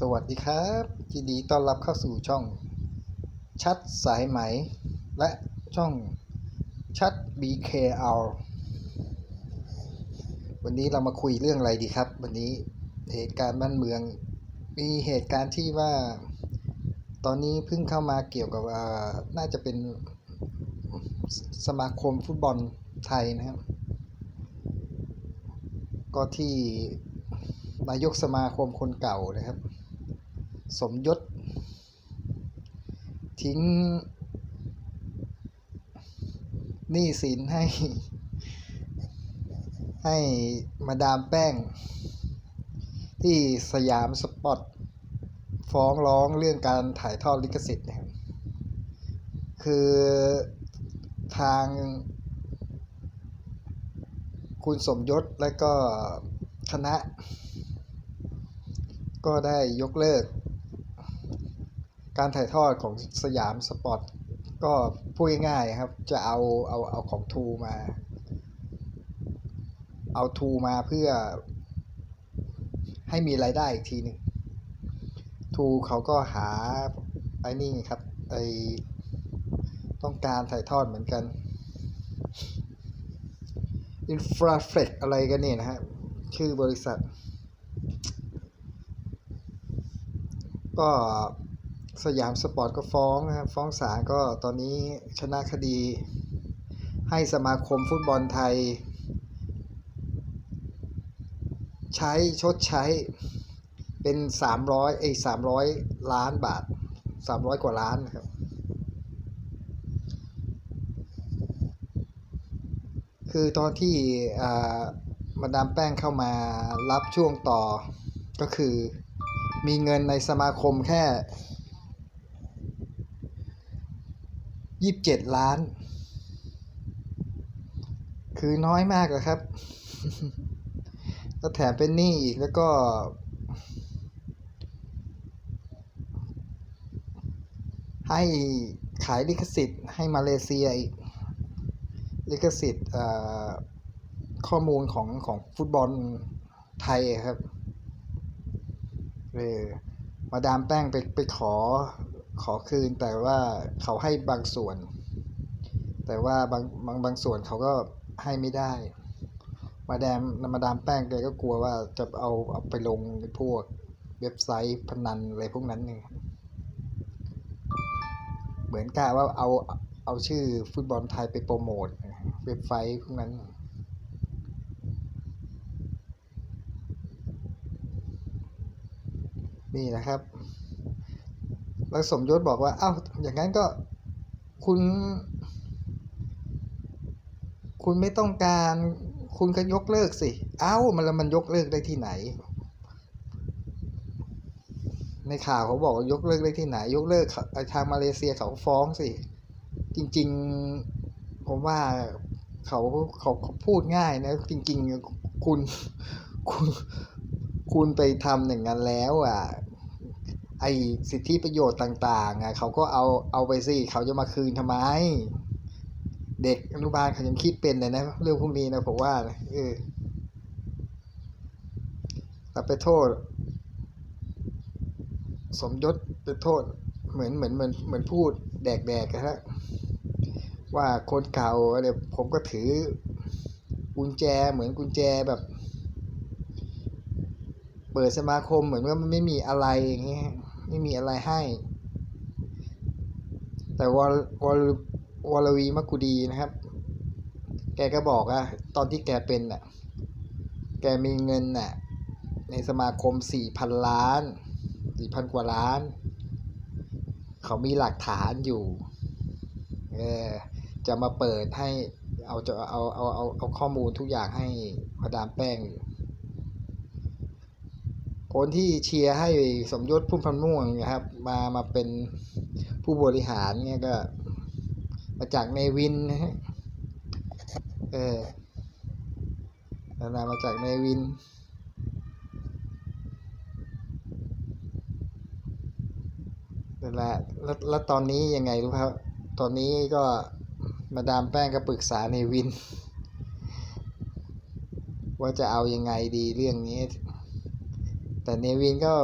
สวัสดีครับยินดีต้อนรับเข้าสู่ช่อง ชัดสายไหม และช่องชัด BKL วันนี้เรามาคุยเรื่องอะไรดีครับ วันนี้เหตุการณ์บ้านเมือง มีเหตุการณ์ที่ว่า ตอนนี้เพิ่งเข้ามาเกี่ยวกับน่าจะเป็นสมาคมฟุตบอลไทยนะครับ ก็ที่นายกสมาคมคนเก่านะครับ สมยศ ทิ้งหนี้สินให้ ให้มาดามแป้ง ที่สยามสปอร์ตฟ้องร้องเรื่องการถ่ายทอดลิขสิทธิ์นะครับคือทางคุณสมยศและก็คณะ ก็ได้ยกเลิก การถ่ายทอดของสยามสปอร์ตก็พูดง่ายๆครับ จะเอาเอาเอาของทูมา เอาทูมาเพื่อให้มีรายได้อีกทีหนึ่งทูเขาก็หาไอ้นี่ครับไอต้องการถ่ายทอดเหมือนกันอินฟราเฟกอะไรกันเนี่ยนะฮะชื่อบริษัท ก็ สยามสปอร์ตก็ฟ้องนะครับฟ้องศาลก็ตอนนี้ชนะคดี ให้สมาคมฟุตบอลไทย ใช้ชดใช้เป็น 300เอ้300 ล้านบาท 300 กว่าล้านนะครับคือตอนที่มาดามแป้งเข้ามารับช่วงต่อก็คือมีเงินในสมาคมแค่ 27ล้าน คือน้อยมากอะครับ ก็แถมเป็นหนี้อีกแล้วก็ ให้ขายลิขสิทธิ์ให้มาเลเซียอีก ลิขสิทธิ์ข้อมูลของของฟุตบอลไทยอะครับเออมาดามแป้งไปไปขอ ขอคืนแต่ว่าเขาให้บางส่วน แต่ว่าบางบางบางส่วนเขาก็ให้ไม่ได้ มาดามมาดามแป้งแกก็กลัวว่าจะเอาเอาไปลงในพวกเว็บไซต์พนันอะไรพวกนั้นเนี่ยเหมือนกะว่าเอาเอาชื่อฟุตบอลไทยไปโปรโมทเว็บไซต์พวกนั้นนี่นะครับ แล้วสมยศบอกว่าเอ้าอย่างนั้นก็คุณ คุณไม่ต้องการคุณก็ยกเลิกสิ เอ้ามันแล้วมันยกเลิกได้ที่ไหน ในข่าวเขาบอกยกเลิกได้ที่ไหน ยกเลิกเขาทางมาเลเซียเขาฟ้องสิ จริง ๆ ผมว่าเขาเขาเขาพูดง่ายนะ จริง ๆ คุณ คุณ คุณไปทำอย่างนั้นแล้วอะ ไอสิทธิประโยชน์ต่างๆอะเขาก็เอาเอาไปสิเขาจะมาคืนทำไม เด็กอนุบาลเขายังคิดเป็นเลยนะ เรื่องพวกนี้นะผมว่าเออแต่ไปโทษ สมยศไปโทษ เหมือนเหมือนเหมือนเหมือนพูดแดกแดกนะฮะว่าคนเก่าอะไรผมก็ถือกุญแจเหมือนกุญแจแบบ เปิดสมาคมเหมือนว่ามันไม่มีอะไรอย่างเงี้ย ไม่มีอะไรให้ แต่วรวรวรวีมกุดีนะครับ แกก็บอกอะตอนที่แกเป็นอะแกมีเงินน่ะ ในสมาคมสี่พันล้านสี่พันกว่าล้าน เขามีหลักฐานอยู่ เออ จะมาเปิดให้ เอาจะเอาเอาเอาเอาข้อมูลทุกอย่างให้มาดามแป้งอยู่ คนที่เชียร์ให้สมยศพุ่มพันม่วงนะครับ มามาเป็นผู้บริหารเนี่ยก็ มาจากเนวินนะฮะเออนามาจากเนวินนั่นแหละแล้วแล้วตอนนี้ยังไงรู้ครับ ตอนนี้ก็มาดามแป้งก็ปรึกษาเนวิน ว่าจะเอายังไงดีเรื่องนี้ แต่เนวินก็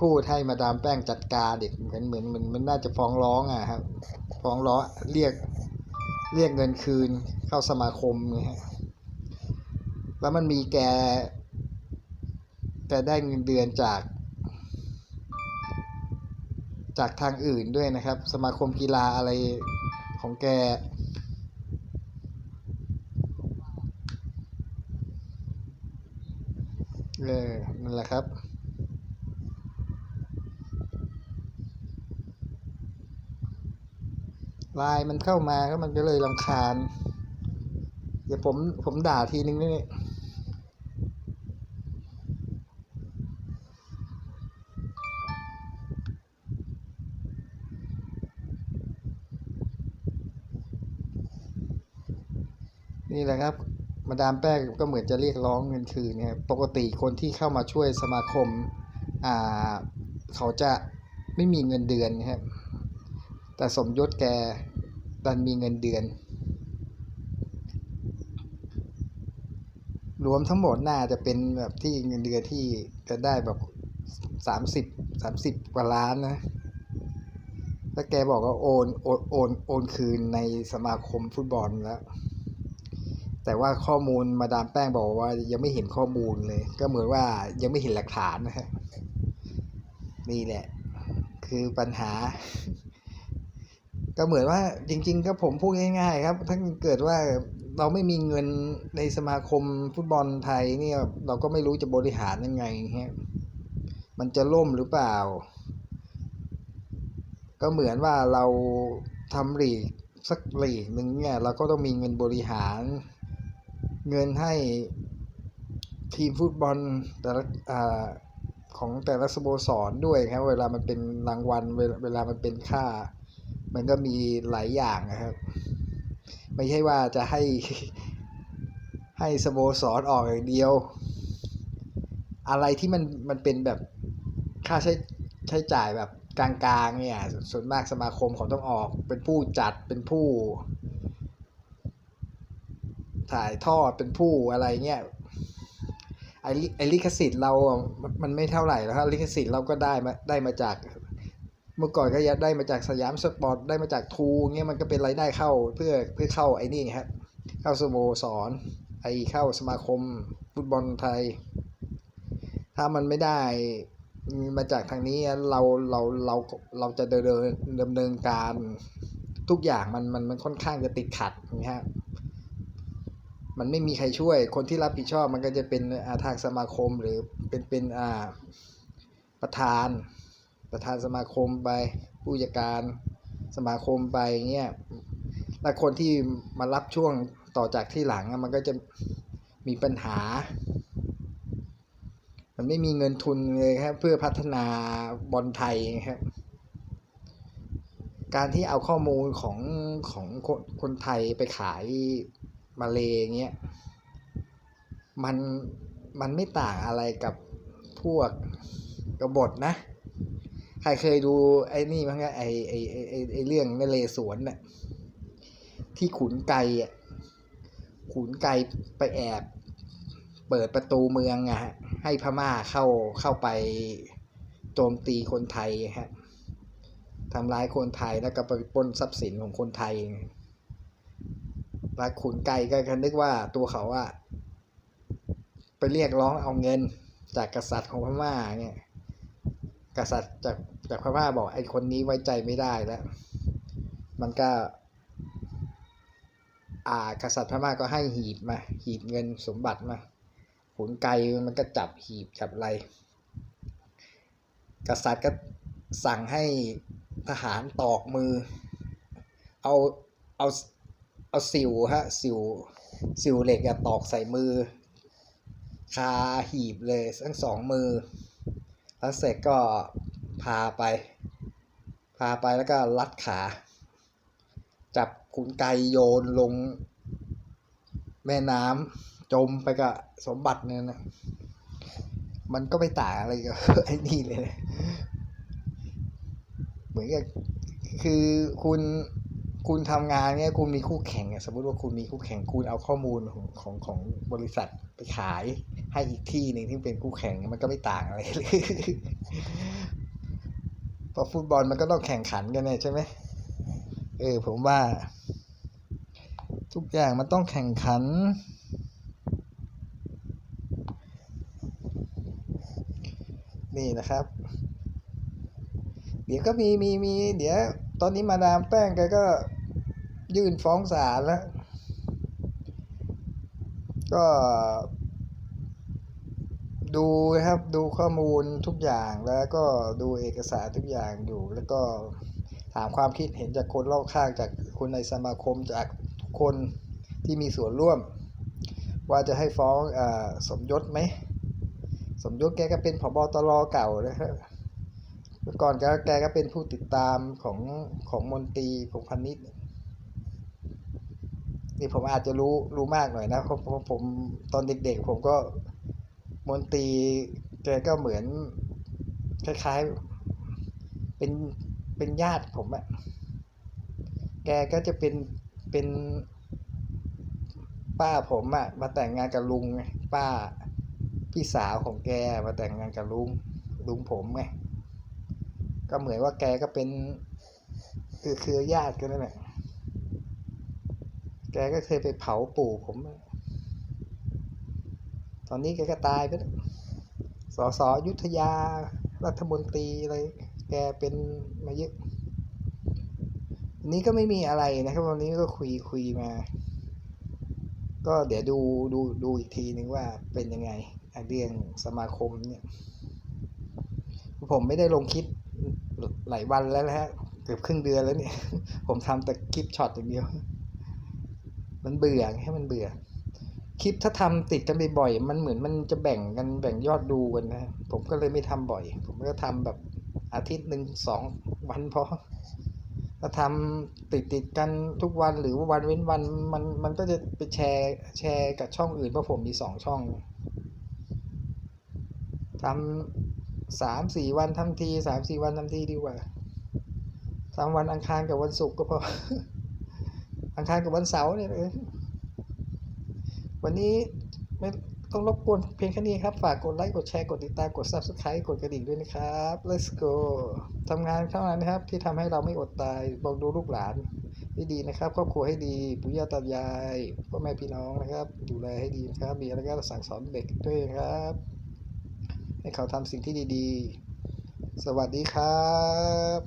พูดให้มาดามแป้งจัดการเด็กเหมือนเหมือนมันมันน่าจะฟ้องร้องอะครับ ฟ้องร้องเรียกเรียกเงินคืนเข้าสมาคมนะฮะแล้วมันมีแกแกได้เงินเดือนจาก จากทางอื่นด้วยนะครับ สมาคมกีฬาอะไรของแก เออ นั่นแหละครับไลน์มันเข้ามาก็มันก็เลยรำคาญ เดี๋ยวผมผมด่าทีนึงนี่นี่แหละครับ มาดามแป้งก็เหมือนจะเรียกร้องเงินคืนนะครับปกติคนที่เข้ามาช่วยสมาคมอ่าเขาจะไม่มีเงินเดือนนะครับ แต่สมยศแกดันมีเงินเดือน รวมทั้งหมดน่าจะเป็นแบบที่เงินเดือนที่จะได้แบบสามสิบสามสิบกว่าล้านนะแล้วแกบอกว่าโอนโอนโอนโอนคืนในสมาคมฟุตบอลแล้ว แต่ว่าข้อมูลมาดามแป้งบอกว่ายังไม่เห็นข้อมูลเลย ก็เหมือนว่ายังไม่เห็นหลักฐานนะฮะนี่แหละ คือปัญหา ก็เหมือนว่าจริง ๆ ก็ผมพูดง่าย ๆ ครับ ถ้าเกิดว่าเราไม่มีเงินในสมาคมฟุตบอลไทยเนี่ยเราก็ไม่รู้จะบริหารยังไงฮะมันจะล่มหรือเปล่า ก็เหมือนว่าเราทำหลีกสักหลีกหนึ่งเนี่ยเราก็ต้องมีเงินบริหาร เงินให้ทีมฟุตบอลแต่ละอของแต่ละสโมสรด้วยครับ เวลามันเป็นรางวัลเวลามันเป็นค่า มันก็มีหลายอย่างนะครับ ไม่ใช่ว่าจะให้ให้สโมสรออกอย่างเดียว อะไรที่มันมันเป็นแบบค่าใช้ใช้จ่ายแบบกลางๆเนี่ยส่วนมากสมาคมเขาต้องออกเป็นผู้จัดเป็นผู้ ถ่ายทอดเป็นผู้อะไรเงี้ยไอลิไอลิขสิทธิ์เรา มันไม่เท่าไหร่แล้วครับลิขสิทธิ์เราก็ได้มาได้มาจาก เมื่อก่อนก็ยัดได้มาจากสยามสปอร์ตได้มาจากทูเงี้ยมันก็เป็นรายได้เข้าเพื่อเพื่อเข้าไอ้นี่ครับเข้าสโมสรไอเข้าสมาคมฟุตบอลไทย ถ้ามันไม่ได้มาจากทางนี้เราเราเราเราจะเดินดำเนินการทุกอย่างมันมันมันค่อนข้างจะติดขัดนะฮะ มันไม่มีใครช่วย คนที่รับผิดชอบมันก็จะเป็นอาทางสมาคมหรือเป็นเป็นอ่าประธาน ประธานสมาคมไปผู้จัดการสมาคมไปเงี้ยแล้วคนที่มารับช่วงต่อจากที่หลังมันก็จะมีปัญหา มันไม่มีเงินทุนเลยครับเพื่อพัฒนาบอลไทยครับ การที่เอาข้อมูลของของคนคนไทยไปขาย มาเลเงี้ยมันมันไม่ต่างอะไรกับพวกกบฏนะ ใครเคยดูไอ้นี่มั้งไอ้ไอ้ไอ้ไอ้เรื่องนเรศวรน่ะที่ขุนไกรอะขุนไกรไปแอบ เปิดประตูเมืองอะฮะให้พม่าเข้าเข้าไปโจมตีคนไทยฮะทำร้ายคนไทยแล้วก็ไปปล้นทรัพย์สินของคนไทย แล้วขุนไกรก็นึกว่าตัวเขาอะไปเรียกร้องเอาเงินจากกษัตริย์ของพม่าเนี่ยกษัตริย์จากจากพม่าบอกไอ้คนนี้ไว้ใจไม่ได้แล้ว มันก็ อ่ากษัตริย์พม่าก็ให้หีบมา หีบเงินสมบัติมาขุนไกรมันก็จับหีบจับอะไรกษัตริย์ก็สั่งให้ทหารตอกมือ เอาเอา เอาสิวฮะสิวสิวเหล็กอะตอกใส่มือ คาหีบเลยทั้งสองมือ แล้วเสร็จก็พาไป พาไปแล้วก็ลัดขา จับขุนไกโยนลง แม่น้ำจมไปกับสมบัติเนี่ยนะมันก็ไม่ต่างอะไรกับไอ้นี่เลยนะเหมือนกับคือคุณ คุณทำงานเนี่ยคุณมีคู่แข่งอะสมมติว่าคุณมีคู่แข่งคุณเอาข้อมูลของของของบริษัทไปขายให้อีกที่หนึ่งที่เป็นคู่แข่งมันก็ไม่ต่างอะไรเลยพราะฟุตบอลมันก็ต้องแข่งขันกันเนี่ยใช่ไหมเออผมว่า ทุกอย่างมันต้องแข่งขัน นี่นะครับ เดี๋ยวก็มีมีมีเดี๋ยวตอนนี้มาดามแป้งแกก็ ยื่นฟ้องศาลแล้ว ก็ดูครับดูข้อมูลทุกอย่างแล้วก็ดูเอกสารทุกอย่างอยู่ แล้วก็ถามความคิดเห็นจากคนรอบข้างจากคนในสมาคมจากทุกคนที่มีส่วนร่วม ว่าจะให้ฟ้องอสมยศไหม สมยศแกก็เป็นผบตรเก่านะครับเมื่อก่อนแกแกก็เป็นผู้ติดตามของของมนตรีพงพันนิช นี่ผมอาจจะรู้รู้มากหน่อยนะเพราะเพราะผมตอนเด็กๆ ผมก็มนตรีแกก็เหมือน คล้ายๆ เป็นเป็นญาติผมอะแกก็จะเป็นเป็นป้าผมอะมาแต่งงานกับลุงไงป้าพี่สาวของแกมาแต่งงานกับลุงลุงผมไงก็เหมือนว่าแกก็เป็น คือคือญาติกันนั่นแหละ แกก็เคยไปเผาปู่ผม ตอนนี้แกก็ตายไปแล้วสสอยุทธยา รัฐมนตรีอะไร แกเป็นมาเยอะอันนี้ก็ไม่มีอะไรนะครับ วันนี้ก็คุยคุยมา ก็เดี๋ยวดูดูดูอีกทีนึงว่าเป็นยังไงเรื่องสมาคมเนี่ย ผมไม่ได้ลงคลิปหลายวันแล้วนะฮะ เกือบครึ่งเดือนแล้วเนี่ย ผมทำแต่คลิปช็อตอย่างเดียว มันเบื่อให้มันเบื่อ คลิปถ้าทำติดกันบ่อยๆมันเหมือนมันจะแบ่งกันแบ่งยอดดูกันนะ ผมก็เลยไม่ทำบ่อย ผมก็ทำแบบอาทิตย์หนึ่งสองวันพอถ้าทำติดติดๆกันทุกวันหรือว่าวันเว้นวันมันมันก็จะไปแชร์แชร์กับช่องอื่นเพราะผมมีสองช่องทำสามสี่วันทำทีสามสี่วันทำทีดีกว่าทำวันอังคารกับวันศุกร์ก็พอ อังคารกับวันเสาร์เนี่ยเออวันนี้ไม่ต้องรบกวนเพียงแค่นี้ครับ ฝากกดไลค์ กดแชร์ กดติดตาม กด subscribe กดกระดิ่งด้วยนะครับ let's go ทำงานเท่านั้นนะครับ ที่ทำให้เราไม่อดตายบอกดูลูกหลานให้ดีนะครับ ครอบครัวให้ดีปู่ย่าตายายพ่อแม่พี่น้องนะครับ ดูแลให้ดีนะครับ มีอะไรก็สั่งสอนเด็กด้วยนะครับ ให้เขาทำสิ่งที่ดีๆ สวัสดีครับ